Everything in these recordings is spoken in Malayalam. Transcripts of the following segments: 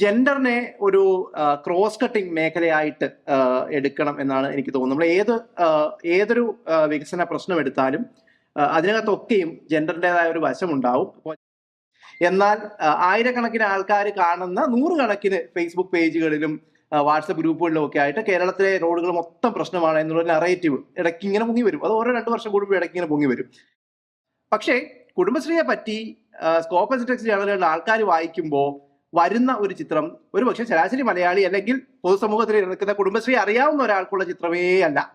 ജെൻഡറിനെ ഒരു ക്രോസ് കട്ടിംഗ് മേഖലയായിട്ട് എടുക്കണം എന്നാണ് എനിക്ക് തോന്നുന്നത്. നമ്മൾ ഏത് ഏതൊരു വികസന പ്രശ്നം എടുത്താലും അതിനകത്തൊക്കെയും ജെൻഡറിന്റെതായ ഒരു വശമുണ്ടാവും. എന്നാൽ ആയിരക്കണക്കിന് ആൾക്കാർ കാണുന്ന നൂറുകണക്കിന് ഫേസ്ബുക്ക് പേജുകളിലും വാട്സപ്പ് ഗ്രൂപ്പുകളിലും ഒക്കെ ആയിട്ട് കേരളത്തിലെ റോഡുകൾ മൊത്തം പ്രശ്നമാണ് എന്നുള്ള നറേറ്റീവ് ഇടയ്ക്ക് ഇങ്ങനെ പൊങ്ങി വരും. അത് ഓരോ രണ്ട് വർഷം കൂടുമ്പോൾ ഇടയ്ക്ക് ഇങ്ങനെ പൊങ്ങി വരും. പക്ഷേ കുടുംബശ്രീയെ പറ്റി സ്കോപ്പ് ജേണലുകളിൽ ആൾക്കാർ വായിക്കുമ്പോൾ വരുന്ന ഒരു ചിത്രം ഒരു പക്ഷേ ശരാശരി മലയാളി അല്ലെങ്കിൽ പൊതുസമൂഹത്തിൽ നിൽക്കുന്ന കുടുംബശ്രീ അറിയാവുന്ന ഒരാൾക്കുള്ള ചിത്രമേ അല്ല.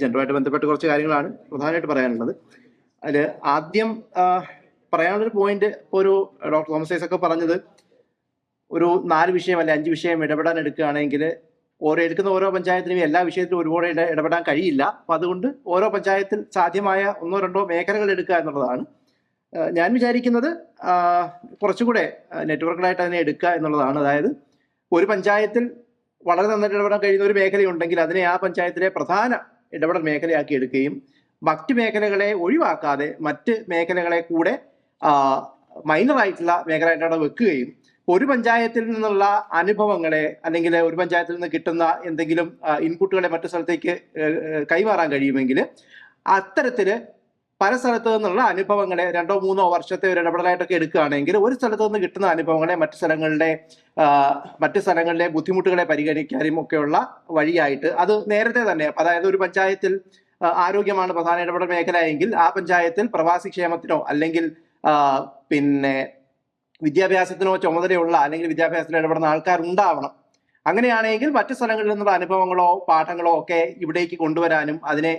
ജെൻഡറുമായിട്ട് ബന്ധപ്പെട്ട് കുറച്ച് കാര്യങ്ങളാണ് പ്രധാനമായിട്ട് പറയാനുള്ളത്. അതിൽ ആദ്യം പറയാനുള്ളൊരു പോയിന്റ് ഒരു ഡോക്ടർ തോമസ് ഒക്കെ പറഞ്ഞത് ഒരു നാല് വിഷയം അല്ലെ അഞ്ച് വിഷയം ഇടപെടാൻ എടുക്കുകയാണെങ്കിൽ ഓരോ എടുക്കുന്ന ഓരോ പഞ്ചായത്തിനും എല്ലാ വിഷയത്തിലും ഒരുപാട് ഇട- ഇടപെടാൻ കഴിയില്ല. അപ്പം അതുകൊണ്ട് ഓരോ പഞ്ചായത്തിൽ സാധ്യമായ ഒന്നോ രണ്ടോ മേഖലകൾ എടുക്കുക എന്നുള്ളതാണ്. ഞാൻ വിചാരിക്കുന്നത് കുറച്ചുകൂടെ നെറ്റ്വർക്കുകളായിട്ട് അതിനെ എടുക്കുക എന്നുള്ളതാണ്. അതായത് ഒരു പഞ്ചായത്തിൽ വളരെ നന്നായിട്ട് ഇടപെടാൻ കഴിയുന്ന ഒരു മേഖലയുണ്ടെങ്കിൽ അതിനെ ആ പഞ്ചായത്തിലെ പ്രധാന ഇടപെടൽ മേഖലയാക്കി എടുക്കുകയും മറ്റ് മേഖലകളെ ഒഴിവാക്കാതെ മറ്റ് മേഖലകളെ കൂടെ മൈനറായിട്ടുള്ള മേഖലയായിട്ട് അവിടെ വെക്കുകയും ഒരു പഞ്ചായത്തിൽ നിന്നുള്ള അനുഭവങ്ങളെ അല്ലെങ്കിൽ ഒരു പഞ്ചായത്തിൽ നിന്ന് കിട്ടുന്ന എന്തെങ്കിലും ഇൻപുട്ടുകളെ മറ്റു സ്ഥലത്തേക്ക് കൈമാറാൻ കഴിയുമെങ്കിൽ അത്തരത്തിൽ പല സ്ഥലത്തു നിന്നുള്ള അനുഭവങ്ങളെ രണ്ടോ മൂന്നോ വർഷത്തെ ഒരു ഇടപെടലായിട്ടൊക്കെ എടുക്കുകയാണെങ്കിൽ ഒരു സ്ഥലത്തു നിന്ന് കിട്ടുന്ന അനുഭവങ്ങളെ മറ്റു സ്ഥലങ്ങളുടെ മറ്റു സ്ഥലങ്ങളിലെ ബുദ്ധിമുട്ടുകളെ പരിഗണിക്കാനും ഒക്കെയുള്ള വഴിയായിട്ട് അത് നേരത്തെ തന്നെ അതായത് ഒരു പഞ്ചായത്തിൽ ആരോഗ്യമാണ് പ്രധാന ഇടപെടൽ മേഖല എങ്കിൽ ആ പഞ്ചായത്തിൽ പ്രവാസി ക്ഷേമത്തിനോ അല്ലെങ്കിൽ പിന്നെ വിദ്യാഭ്യാസത്തിനോ ചുമതലയുള്ള അല്ലെങ്കിൽ വിദ്യാഭ്യാസത്തിൽ ഇടപെടുന്ന ആൾക്കാർ ഉണ്ടാവണം അങ്ങനെയാണെങ്കിൽ മറ്റു സ്ഥലങ്ങളിൽ നിന്നുള്ള അനുഭവങ്ങളോ പാഠങ്ങളോ ഒക്കെ ഇവിടേക്ക് കൊണ്ടുവരാനും അതിനെ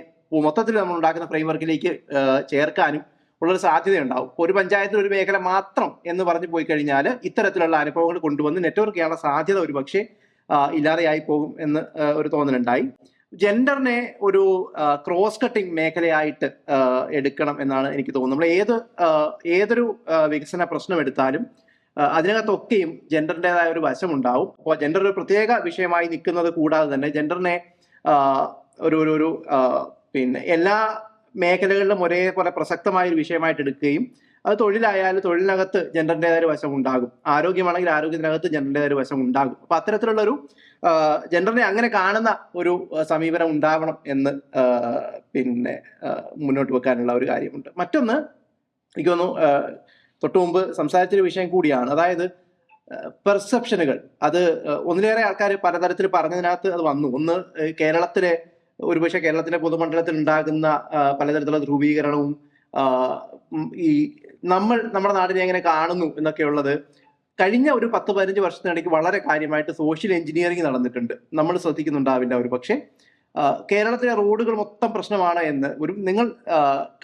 മൊത്തത്തിൽ നമ്മൾ ഉണ്ടാക്കുന്ന ഫ്രെയിംവർക്കിലേക്ക് ചേർക്കാനും ഉള്ളൊരു സാധ്യതയുണ്ടാവും. ഒരു പഞ്ചായത്തിൽ ഒരു മേഖല മാത്രം എന്ന് പറഞ്ഞു പോയി കഴിഞ്ഞാൽ ഇത്തരത്തിലുള്ള അനുഭവങ്ങൾ കൊണ്ടുവന്ന് നെറ്റ്വർക്ക് ചെയ്യാനുള്ള സാധ്യത ഒരു പക്ഷേ ഇല്ലാതെയായി പോകും എന്ന് ഒരു തോന്നലുണ്ടായി. ജെൻഡറിനെ ഒരു ക്രോസ് കട്ടിംഗ് മേഖലയായിട്ട് എടുക്കണം എന്നാണ് എനിക്ക് തോന്നുന്നത്. നമ്മൾ ഏത് ഏതൊരു വികസന പ്രശ്നം എടുത്താലും അതിനകത്തൊക്കെയും ജെൻഡറിന്റെതായ ഒരു വശമുണ്ടാവും. അപ്പോൾ ജെൻഡർ ഒരു പ്രത്യേക വിഷയമായി നിൽക്കുന്നത് കൂടാതെ തന്നെ ജെൻഡറിനെ ഒരു ഒരു ഒരു പിന്നെ എല്ലാ മേഖലകളിലും ഒരേപോലെ പ്രസക്തമായ ഒരു വിഷയമായിട്ട് എടുക്കുകയും അത് തൊഴിലായാലും തൊഴിലിനകത്ത് ജെൻഡറിന്റെതായ ഒരു വശം ഉണ്ടാകും. ആരോഗ്യമാണെങ്കിൽ ആരോഗ്യത്തിനകത്ത് ജെൻഡറിന്റെതായ ഒരു വശം ഉണ്ടാകും. അപ്പൊ അത്തരത്തിലുള്ളൊരു ജെൻഡറിനെ അങ്ങനെ കാണുന്ന ഒരു സമീപനം ഉണ്ടാവണം എന്ന് പിന്നെ മുന്നോട്ട് വെക്കാനുള്ള ഒരു കാര്യമുണ്ട്. മറ്റൊന്ന് എനിക്ക് തോന്നുന്നു തൊട്ടു മുമ്പ് സംസാരിച്ചൊരു വിഷയം കൂടിയാണ്. അതായത് പെർസെപ്ഷനുകൾ അത് ഒന്നിലേറെ ആൾക്കാർ പലതരത്തിൽ പറഞ്ഞതിനകത്ത് അത് വന്നു. ഒന്ന് കേരളത്തിലെ ഒരുപക്ഷെ കേരളത്തിന്റെ പൊതുമണ്ഡലത്തിൽ ഉണ്ടാകുന്ന പലതരത്തിലുള്ള ധ്രുവീകരണവും ഈ നമ്മൾ നമ്മുടെ നാടിനെ എങ്ങനെ കാണുന്നു എന്നൊക്കെയുള്ളത് കഴിഞ്ഞ ഒരു പത്ത് പതിനഞ്ച് വർഷത്തിനിടയ്ക്ക് വളരെ കാര്യമായിട്ട് സോഷ്യൽ എഞ്ചിനീയറിംഗ് നടന്നിട്ടുണ്ട്. നമ്മൾ ശ്രദ്ധിക്കുന്നുണ്ടാവില്ല ഒരു പക്ഷേ കേരളത്തിലെ റോഡുകൾ മൊത്തം പ്രശ്നമാണ് എന്ന് ഒരു നിങ്ങൾ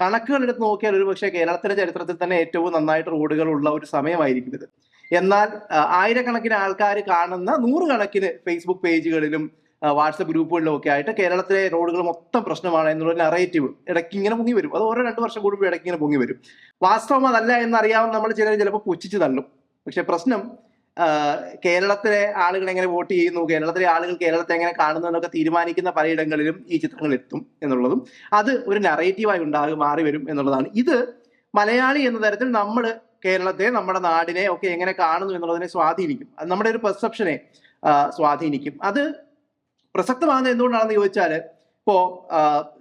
കണക്കുകൾ എടുത്ത് നോക്കിയാൽ ഒരു പക്ഷേ കേരളത്തിലെ ചരിത്രത്തിൽ തന്നെ ഏറ്റവും നന്നായിട്ട് റോഡുകൾ ഉള്ള ഒരു സമയമായിരിക്കും ഇത് എന്നാൽ ആയിരക്കണക്കിന് ആൾക്കാർ കാണുന്ന നൂറുകണക്കിന് ഫേസ്ബുക്ക് പേജുകളിലും വാട്സപ്പ് ഗ്രൂപ്പുകളിലും ഒക്കെ ആയിട്ട് കേരളത്തിലെ റോഡുകൾ മൊത്തം പ്രശ്നമാണ് എന്നുള്ള നറേറ്റീവ് ഇടയ്ക്ക് ഇങ്ങനെ പൊങ്ങി വരും. അത് ഓരോ രണ്ട് വർഷം കൂടുമ്പോൾ ഇടയ്ക്ക് ഇങ്ങനെ പൊങ്ങി വരും. വാസ്തവം അതല്ല എന്നറിയാവുന്ന നമ്മൾ ചിലർ ചിലപ്പോൾ പുച്ഛിച്ച് തള്ളും. പക്ഷെ പ്രശ്നം കേരളത്തിലെ ആളുകൾ എങ്ങനെ വോട്ട് ചെയ്യുന്നു കേരളത്തിലെ ആളുകൾ കേരളത്തെ എങ്ങനെ കാണുന്നു എന്നൊക്കെ തീരുമാനിക്കുന്ന പലയിടങ്ങളിലും ഈ ചിത്രങ്ങൾ എത്തും എന്നുള്ളതും അത് ഒരു നറേറ്റീവായി ഉണ്ടാകും മാറി വരും എന്നുള്ളതാണ്. ഇത് മലയാളി എന്ന തരത്തിൽ നമ്മൾ കേരളത്തെ നമ്മുടെ നാടിനെ ഒക്കെ എങ്ങനെ കാണുന്നു എന്നുള്ളതിനെ സ്വാധീനിക്കും. അത് നമ്മുടെ ഒരു പെർസെപ്ഷനെ സ്വാധീനിക്കും. അത് പ്രസക്തമാകുന്നത് എന്തുകൊണ്ടാണെന്ന് ചോദിച്ചാൽ ഇപ്പോൾ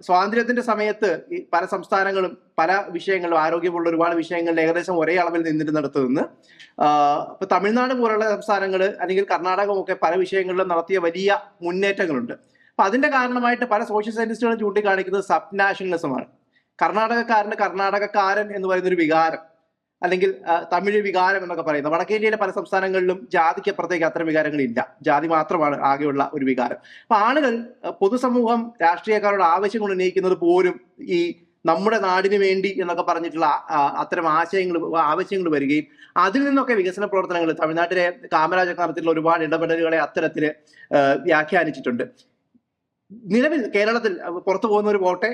സ്വാതന്ത്ര്യത്തിന്റെ സമയത്ത് പല സംസ്ഥാനങ്ങളും പല വിഷയങ്ങളും ആരോഗ്യമുള്ള ഒരുപാട് വിഷയങ്ങളിൽ ഏകദേശം ഒരേ അളവിൽ നിന്നിരുന്നിടത്ത് നിന്ന് ഇപ്പൊ തമിഴ്നാട് പോലുള്ള സംസ്ഥാനങ്ങൾ അല്ലെങ്കിൽ കർണാടകമൊക്കെ പല വിഷയങ്ങളിലും നടത്തിയ വലിയ മുന്നേറ്റങ്ങളുണ്ട്. അപ്പൊ അതിന്റെ കാരണമായിട്ട് പല സോഷ്യൽ സയന്റിസ്റ്റുകളും ചൂണ്ടിക്കാണിക്കുന്നത് സബ് നാഷണലിസമാണ് കർണാടകക്കാരന് കർണാടകക്കാരൻ എന്ന് പറയുന്ന ഒരു വികാരം. അല്ലെങ്കിൽ തമിഴ് വികാരം എന്നൊക്കെ പറയുന്നത്. വടക്കേന്ത്യയിലെ പല സംസ്ഥാനങ്ങളിലും ജാതിക്ക് അപ്പുറത്തേക്ക് അത്തരം വികാരങ്ങളില്ല. ജാതി മാത്രമാണ് ആകെയുള്ള ഒരു വികാരം. അപ്പൊ ആളുകൾ പൊതുസമൂഹം രാഷ്ട്രീയക്കാരോട് ആവശ്യങ്ങൾ ഉന്നയിക്കുന്നത് പോലും ഈ നമ്മുടെ നാടിന് വേണ്ടി എന്നൊക്കെ പറഞ്ഞിട്ടുള്ള അത്തരം ആശയങ്ങൾ ആവശ്യങ്ങൾ വരികയും അതിൽ നിന്നൊക്കെ വികസന പ്രവർത്തനങ്ങൾ തമിഴ്നാട്ടിലെ കാമരാജ കാലത്തിലുള്ള ഒരുപാട് ഇടപെടലുകളെ അത്തരത്തിൽ വ്യാഖ്യാനിച്ചിട്ടുണ്ട്. നിലവിൽ കേരളത്തിൽ പുറത്തു പോകുന്നവർ പോട്ടെ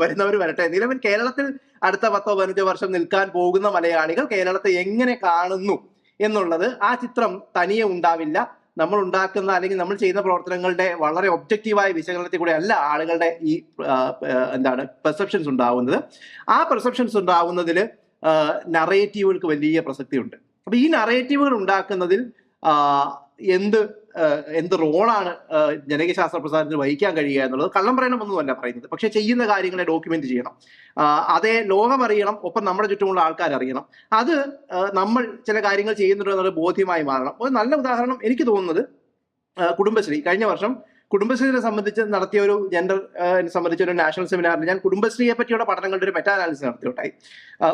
വരുന്നവർ വരട്ടെ. നിലവിൽ കേരളത്തിൽ അടുത്ത പത്തോ പതിനഞ്ചോ വർഷം നിൽക്കാൻ പോകുന്ന മലയാളികൾ കേരളത്തെ എങ്ങനെ കാണുന്നു എന്നുള്ളത് ആ ചിത്രം തനിയെ ഉണ്ടാവില്ല. നമ്മൾ ഉണ്ടാക്കുന്ന അല്ലെങ്കിൽ നമ്മൾ ചെയ്യുന്ന പ്രവർത്തനങ്ങളുടെ വളരെ ഒബ്ജക്റ്റീവായ വിശകലനത്തിൽ കൂടെ അല്ല ആളുകളുടെ ഈ എന്താണ് പെർസെപ്ഷൻസ് ഉണ്ടാവുന്നത്. ആ പെർസെപ്ഷൻസ് ഉണ്ടാവുന്നതിൽ നറേറ്റീവുകൾക്ക് വലിയ പ്രസക്തിയുണ്ട്. അപ്പൊ ഈ നറേറ്റീവുകൾ ഉണ്ടാക്കുന്നതിൽ എന്ത് എന്ത് റോളാണ് ജനകീയ ശാസ്ത്ര പ്രസാരത്തിന് വഹിക്കാൻ കഴിയുക എന്നുള്ളത് കള്ളം പറയണമെന്നല്ല പറയുന്നത്. പക്ഷെ ചെയ്യുന്ന കാര്യങ്ങളെ ഡോക്യുമെന്റ് ചെയ്യണം. അതേ ലോകം അറിയണം ഒപ്പം നമ്മുടെ ചുറ്റുമുള്ള ആൾക്കാർ അറിയണം. അത് നമ്മൾ ചില കാര്യങ്ങൾ ചെയ്യുന്നുണ്ട് എന്നുള്ള ബോധ്യമായി മാറണം. ഒരു നല്ല ഉദാഹരണം എനിക്ക് തോന്നുന്നത് കുടുംബശ്രീ. കഴിഞ്ഞ വർഷം കുടുംബശ്രീനെ സംബന്ധിച്ച് നടത്തിയ ഒരു ജെൻഡർ സംബന്ധിച്ച ഒരു നാഷണൽ സെമിനാറിൽ ഞാൻ കുടുംബശ്രീയെ പറ്റിയുള്ള പഠനങ്ങളുടെ ഒരു മെറ്റാ അനാലിസിസ് നടത്തിയോട്ടായി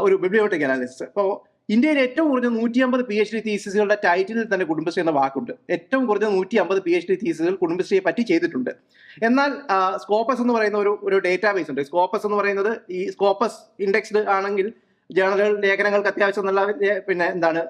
ഒരു ബിബ്ലിയോട്ടിക് അനാലിസിസ് അപ്പോൾ ഇന്ത്യയിൽ ഏറ്റവും കുറഞ്ഞ നൂറ്റി അമ്പത് പി എച്ച് ഡി തീസിസുകളുടെ ടൈറ്റിലിൽ തന്നെ കുടുംബശ്രീ എന്ന വാക്കുണ്ട്. ഏറ്റവും കുറഞ്ഞ നൂറ്റി അമ്പത് പി എച്ച് ഡി തീസുകൾ കുടുംബശ്രീയെ പറ്റി ചെയ്തിട്ടുണ്ട്. എന്നാൽ സ്കോപ്പസ് എന്ന് പറയുന്ന ഒരു ഒരു ഡേറ്റാബേസ് ഉണ്ട്. സ്കോപ്പസ് എന്ന് പറയുന്നത് ഈ സ്കോപ്പസ് ഇൻഡെക്സ്ഡ് ആണെങ്കിൽ ജേണലുകൾ ലേഖനങ്ങൾക്ക് അത്യാവശ്യം നല്ല പിന്നെ എന്താണ്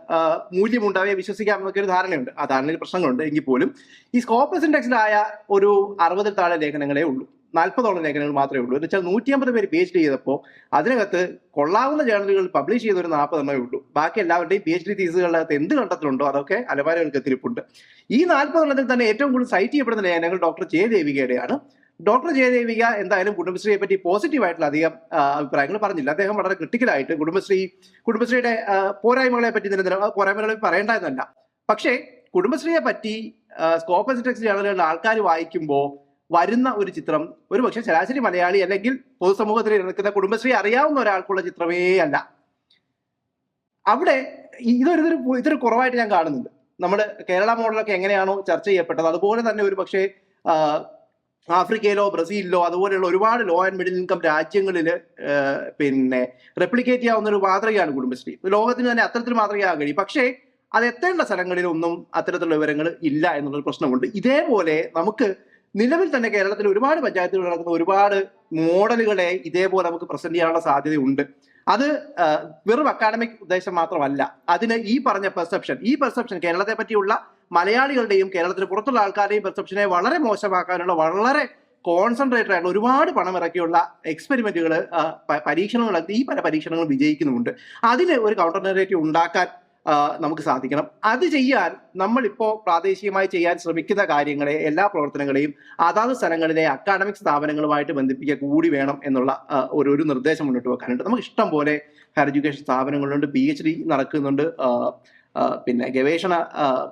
അവയെ വിശ്വസിക്കാം എന്നൊക്കെ ഒരു ധാരണയുണ്ട്. ആ ധാരണയിൽ പ്രശ്നങ്ങളുണ്ട്. എങ്കിൽ പോലും ഈ സ്കോപ്പസ് ഇൻഡെക്സിലായ ഒരു അറുപതിൽ താഴെ ലേഖനങ്ങളേ ഉള്ളൂ. നാൽപ്പതോളം ലേഖനങ്ങൾ മാത്രമേ ഉള്ളൂ. എന്ന് വെച്ചാൽ നൂറ്റി അമ്പത് പേര് പി എച്ച് ഡി ചെയ്തപ്പോൾ അതിനകത്ത് കൊള്ളാവുന്ന ജേണലുകൾ പബ്ലിഷ് ചെയ്ത ഒരു നാൽപ്പതെണ്ണേ ഉള്ളൂ. ബാക്കി എല്ലാവരുടെയും പി എച്ച് ഡി തീസുകളിനകത്ത് എന്ത് കണ്ടെത്തലുണ്ടോ അതൊക്കെ അലമാരകൾക്ക് എത്തിരിപ്പുണ്ട് ഈ നാൽപ്പതെണ്ണത്തിൽ തന്നെ ഏറ്റവും കൂടുതൽ സൈറ്റ് ചെയ്യപ്പെടുന്ന ലേഖനങ്ങൾ ഡോക്ടർ ജയദേവികയുടെയാണ് ഡോക്ടർ ജയദേവിക എന്തായാലും കുടുംബശ്രീയെ പറ്റി പോസിറ്റീവ് ആയിട്ടുള്ള അധികം അഭിപ്രായങ്ങൾ പറഞ്ഞില്ല. അദ്ദേഹം വളരെ ക്രിട്ടിക്കലായിട്ട് കുടുംബശ്രീ കുടുംബശ്രീയുടെ പോരായ്മകളെ പറ്റി നിരന്തരം പോരായ്മകളെ പോരായ്മകളെ പറയേണ്ടതെന്നല്ല. പക്ഷേ കുടുംബശ്രീയെ പറ്റി സ്കോപ്പ് ടെക്സ് ജേണലുകളിൽ ആൾക്കാർ വായിക്കുമ്പോൾ വരുന്ന ഒരു ചിത്രം ഒരു പക്ഷെ ശരാശരി മലയാളി അല്ലെങ്കിൽ പൊതുസമൂഹത്തിൽ നിൽക്കുന്ന കുടുംബശ്രീ അറിയാവുന്ന ഒരാൾക്കുള്ള ചിത്രമേ അല്ല. അവിടെ ഇതൊരു ഇതൊരു കുറവായിട്ട് ഞാൻ കാണുന്നുണ്ട്. നമ്മുടെ കേരള മോഡലൊക്കെ എങ്ങനെയാണോ ചർച്ച ചെയ്യപ്പെട്ടത്. അതുപോലെ തന്നെ ഒരു പക്ഷേ ആഫ്രിക്കയിലോ ബ്രസീലിലോ അതുപോലെയുള്ള ഒരുപാട് ലോ ആൻഡ് മിഡിൽ ഇൻകം രാജ്യങ്ങളിൽ പിന്നെ റെപ്ലിക്കേറ്റ് ചെയ്യാവുന്ന ഒരു മാതൃകയാണ് കുടുംബശ്രീ. ലോകത്തിന് തന്നെ അത്തരത്തിൽ മാതൃകയാകാൻ കഴിയും. പക്ഷേ അത് എത്തേണ്ട സ്ഥലങ്ങളിലൊന്നും അത്തരത്തിലുള്ള വിവരങ്ങൾ ഇല്ല എന്നുള്ളൊരു പ്രശ്നമുണ്ട്. ഇതേപോലെ നമുക്ക് നിലവിൽ തന്നെ കേരളത്തിൽ ഒരുപാട് പഞ്ചായത്തുകൾ നടക്കുന്ന ഒരുപാട് മോഡലുകളെ ഇതേപോലെ നമുക്ക് പ്രസന്റ് ചെയ്യാനുള്ള സാധ്യതയുണ്ട്. അത് വെറും അക്കാഡമിക് ഉദ്ദേശം മാത്രമല്ല. അതിന് ഈ പറഞ്ഞ പെർസെപ്ഷൻ ഈ പെർസെപ്ഷൻ കേരളത്തെ പറ്റിയുള്ള മലയാളികളുടെയും കേരളത്തിന് പുറത്തുള്ള ആൾക്കാരുടെയും പെർസെപ്ഷനെ വളരെ മോശമാക്കാനുള്ള വളരെ കോൺസെൻട്രേറ്റഡ് ആയിട്ടുള്ള ഒരുപാട് പണം ഇറക്കിയുള്ള എക്സ്പെരിമെന്റുകൾ പരീക്ഷണങ്ങൾ ഈ പല പരീക്ഷണങ്ങളും വിജയിക്കുന്നുമുണ്ട്. അതിന് ഒരു കൗണ്ടർ നെറേറ്റീവ് ഉണ്ടാക്കാൻ നമുക്ക് സാധിക്കണം. അത് ചെയ്യാൻ നമ്മളിപ്പോൾ പ്രാദേശികമായി ചെയ്യാൻ ശ്രമിക്കുന്ന കാര്യങ്ങളെ എല്ലാ പ്രവർത്തനങ്ങളെയും അതാത് സ്ഥലങ്ങളിലെ അക്കാഡമിക് സ്ഥാപനങ്ങളുമായിട്ട് ബന്ധിപ്പിക്കുക കൂടി വേണം എന്നുള്ള ഒരു ഒരു നിർദ്ദേശം മുന്നോട്ട് വെക്കാനുണ്ട്. നമുക്ക് ഇഷ്ടം പോലെ ഹയർ എഡ്യൂക്കേഷൻ സ്ഥാപനങ്ങളുണ്ട് പി എച്ച് ഡി നടക്കുന്നുണ്ട് പിന്നെ ഗവേഷണ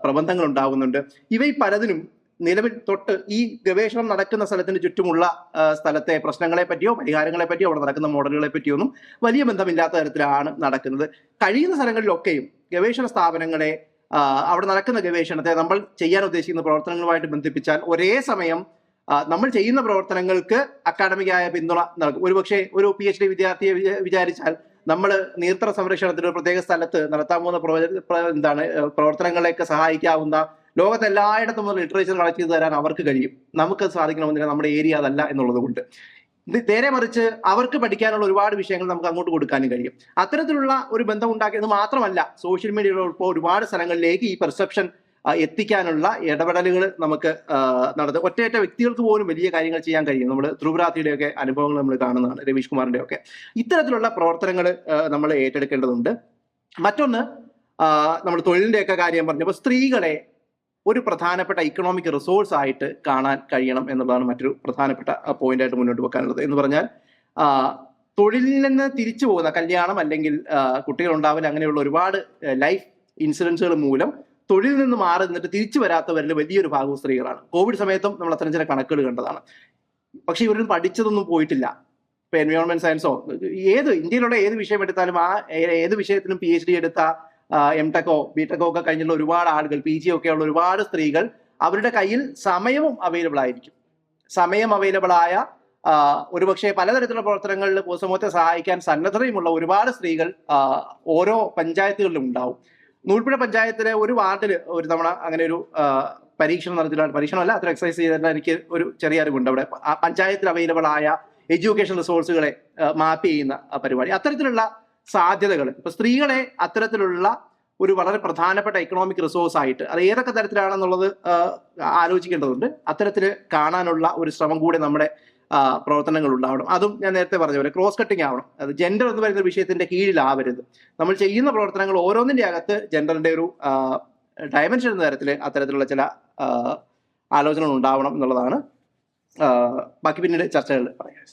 പ്രബന്ധങ്ങൾ ഉണ്ടാകുന്നുണ്ട് ഇവയിൽ പലതിനും നിലവിൽ തൊട്ട് ഈ ഗവേഷണം നടക്കുന്ന സ്ഥലത്തിന് ചുറ്റുമുള്ള സ്ഥലത്തെ പ്രശ്നങ്ങളെ പറ്റിയോ പരിഹാരങ്ങളെ പറ്റിയോ അവിടെ നടക്കുന്ന മോഡലുകളെ പറ്റിയോ ഒന്നും വലിയ ബന്ധമില്ലാത്ത തരത്തിലാണ് നടക്കുന്നത്. കഴിയുന്ന സ്ഥലങ്ങളിലൊക്കെയും ഗവേഷണ സ്ഥാപനങ്ങളെ അവിടെ നടക്കുന്ന ഗവേഷണത്തെ നമ്മൾ ചെയ്യാൻ ഉദ്ദേശിക്കുന്ന പ്രവർത്തനങ്ങളുമായിട്ട് ബന്ധിപ്പിച്ചാൽ ഒരേ സമയം നമ്മൾ ചെയ്യുന്ന പ്രവർത്തനങ്ങൾക്ക് അക്കാഡമികായ പിന്തുണ നൽകും. ഒരുപക്ഷെ ഒരു പി എച്ച് ഡി വിദ്യാർത്ഥിയെ വിചാ- വിചാരിച്ചാൽ നമ്മൾ നീർത്തട സംരക്ഷണത്തിന് ഒരു പ്രത്യേക സ്ഥലത്ത് നടത്താൻ പോകുന്ന എന്താണ് പ്രവർത്തനങ്ങളെയൊക്കെ സഹായിക്കാവുന്ന ലോകത്ത് എല്ലായിടത്തും ലിറ്ററേച്ചർ കളക്ട് ചെയ്ത് തരാൻ അവർക്ക് കഴിയും. നമുക്ക് സാധിക്കണമെന്നില്ല നമ്മുടെ ഏരിയ അതല്ല എന്നുള്ളത് കൊണ്ട് നേരെ മറിച്ച് അവർക്ക് പഠിക്കാനുള്ള ഒരുപാട് വിഷയങ്ങൾ നമുക്ക് അങ്ങോട്ട് കൊടുക്കാനും കഴിയും. അത്തരത്തിലുള്ള ഒരു ബന്ധം ഉണ്ടാക്കിയത് മാത്രമല്ല സോഷ്യൽ മീഡിയയിലുള്ള ഇപ്പോൾ ഒരുപാട് സ്ഥലങ്ങളിലേക്ക് ഈ പെർസെപ്ഷൻ എത്തിക്കാനുള്ള ഇടപെടലുകൾ നമുക്ക് നടത്തും ഒറ്റയറ്റ വ്യക്തികൾക്ക് പോലും വലിയ കാര്യങ്ങൾ ചെയ്യാൻ കഴിയും. നമ്മൾ ധ്രുവരാത്രിയുടെയൊക്കെ അനുഭവങ്ങൾ നമ്മൾ കാണുന്നതാണ് രവീഷ് കുമാറിന്റെ ഒക്കെ ഇത്തരത്തിലുള്ള പ്രവർത്തനങ്ങൾ നമ്മൾ ഏറ്റെടുക്കേണ്ടതുണ്ട്. മറ്റൊന്ന് നമ്മൾ തൊഴിലിന്റെ ഒക്കെ കാര്യം പറഞ്ഞപ്പോൾ സ്ത്രീകളെ ഒരു പ്രധാനപ്പെട്ട ഇക്കണോമിക് റിസോഴ്സ് ആയിട്ട് കാണാൻ കഴിയണം എന്നുള്ളതാണ് മറ്റൊരു പ്രധാനപ്പെട്ട പോയിന്റ് ആയിട്ട് മുന്നോട്ട് വെക്കാനുള്ളത്. എന്ന് പറഞ്ഞാൽ തൊഴിലിൽ നിന്ന് തിരിച്ചു പോകുന്ന കല്യാണം അല്ലെങ്കിൽ കുട്ടികൾ ഉണ്ടാവില്ല അങ്ങനെയുള്ള ഒരുപാട് ലൈഫ് ഇൻസിഡൻസുകൾ മൂലം തൊഴിലിൽ നിന്ന് മാറി നിന്നിട്ട് തിരിച്ചു വരാത്തവരിൽ വലിയൊരു ഭാഗവും സ്ത്രീകളാണ്. കോവിഡ് സമയത്തും നമ്മൾ അത്തരം ചില കണക്കുകൾ കണ്ടതാണ്. പക്ഷേ ഇവരൊന്നും പഠിച്ചതൊന്നും പോയിട്ടില്ല. ഇപ്പൊ എൻവയോൺമെന്റ് സയൻസോ ഏത് ഇന്ത്യയിലുള്ള ഏത് വിഷയം എടുത്താലും ആ ഏത് വിഷയത്തിലും പി എച്ച് ഡി എടുത്ത എം ടെക്കോ ബി ടെക്കോ ഒക്കെ കഴിഞ്ഞുള്ള ഒരുപാട് ആളുകൾ പി ജി ഒക്കെ ഉള്ള ഒരുപാട് സ്ത്രീകൾ അവരുടെ കയ്യിൽ സമയവും അവൈലബിൾ ആയിരിക്കും. സമയം അവൈലബിൾ ആയ ഒരുപക്ഷെ പലതരത്തിലുള്ള പ്രവർത്തനങ്ങളിൽ പൊതുസമൂഹത്തെ സഹായിക്കാൻ സന്നദ്ധതയുമുള്ള ഒരുപാട് സ്ത്രീകൾ ഓരോ പഞ്ചായത്തുകളിലും ഉണ്ടാവും. നൂൽപ്പുഴ പഞ്ചായത്തിലെ ഒരു വാർഡിൽ ഒരു തവണ അങ്ങനെ ഒരു പരീക്ഷണം നടത്തിയിട്ടാണ് പരീക്ഷണമല്ല അത്ര എക്സസൈസ് ചെയ്തിട്ട് എനിക്ക് ഒരു ചെറിയ അറിവുണ്ട് അവിടെ. പഞ്ചായത്തിൽ അവൈലബിൾ ആയ എഡ്യൂക്കേഷൻ റിസോഴ്സുകളെ മാപ്പ് ചെയ്യുന്ന പരിപാടി. അത്തരത്തിലുള്ള സാധ്യതകൾ ഇപ്പൊ സ്ത്രീകളെ അത്തരത്തിലുള്ള ഒരു വളരെ പ്രധാനപ്പെട്ട എക്കണോമിക് റിസോഴ്സ് ആയിട്ട് അത് ഏതൊക്കെ തരത്തിലാണെന്നുള്ളത് ആലോചിക്കേണ്ടതുണ്ട്. അത്തരത്തിൽ കാണാനുള്ള ഒരു ശ്രമം കൂടെ നമ്മുടെ പ്രവർത്തനങ്ങൾ ഉണ്ടാവണം. അതും ഞാൻ നേരത്തെ പറഞ്ഞ പോലെ ക്രോസ് കട്ടിങ് ആവണം. അത് ജെൻഡർ എന്ന് പറയുന്ന വിഷയത്തിന്റെ കീഴിലാവരുത്. നമ്മൾ ചെയ്യുന്ന പ്രവർത്തനങ്ങൾ ഓരോന്നിന്റെ അകത്ത് ജെൻഡറിന്റെ ഒരു ഡയമെൻഷൻ എന്ന തരത്തിൽ അത്തരത്തിലുള്ള ചില ആലോചനകൾ ഉണ്ടാവണം എന്നുള്ളതാണ്. ബാക്കി പിന്നീട് ചർച്ചകൾ പറയാം.